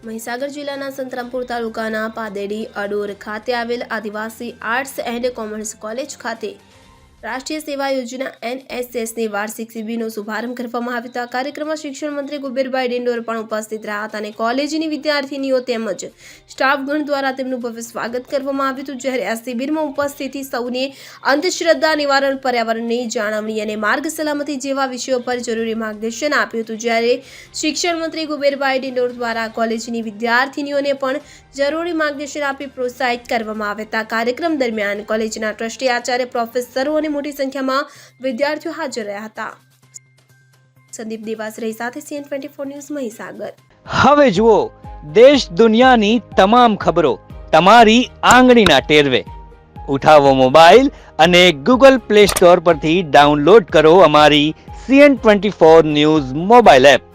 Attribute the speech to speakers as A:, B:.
A: મહીસાગર જિલ્લાના સંતરામપુર તાલુકાના પાદેડી અડોર ખાતે આવેલ Adivasi arts and commerce college ખાતે રાષ્ટ્રીય સેવા યોજના એનએસએસની વાર્ષિક શિબિરનો શુભારંભ કરવામાં આવ્યો હતો. આ કાર્યક્રમમાં શિક્ષણ મંત્રી કુબેરભાઈ ડિંડોર પણ ઉપસ્થિત રહ્યા હતા અને કોલેજની વિદ્યાર્થીનીઓ તેમજ સ્ટાફગણ દ્વારા તેમનું ભવ્ય સ્વાગત કરવામાં આવ્યું હતું. જ્યારે આ શિબિરમાં ઉપસ્થિતિ સૌને અંધશ્રદ્ધા, નિવારણ, પર્યાવરણની જાળવણી અને માર્ગ સલામતી જેવા વિષયો પર જરૂરી માર્ગદર્શન આપ્યું હતું. જ્યારે શિક્ષણ મંત્રી કુબેરભાઈ ડિંડોર દ્વારા કોલેજની વિદ્યાર્થીનીઓને પણ જરૂરી માર્ગદર્શન આપી પ્રોત્સાહિત કરવામાં આવ્યા હતા. કાર્યક્રમ દરમિયાન કોલેજના ટ્રસ્ટી આચાર્ય પ્રોફેસરો મોટી સંખ્યામાં વિદ્યાર્થીઓ હાજર રહ્યા હતા. સંદીપ દેવાસરે સાથે CN twenty four news Mahisagar.
B: હવે જુઓ, દેશ દુનિયાની તમામ ખબરો તમારી આંગળીના ટેરવે. ઉઠાવો મોબાઈલ અને ગૂગલ પ્લે સ્ટોર પરથી ડાઉનલોડ કરો અમારી CN twenty four news mobile app.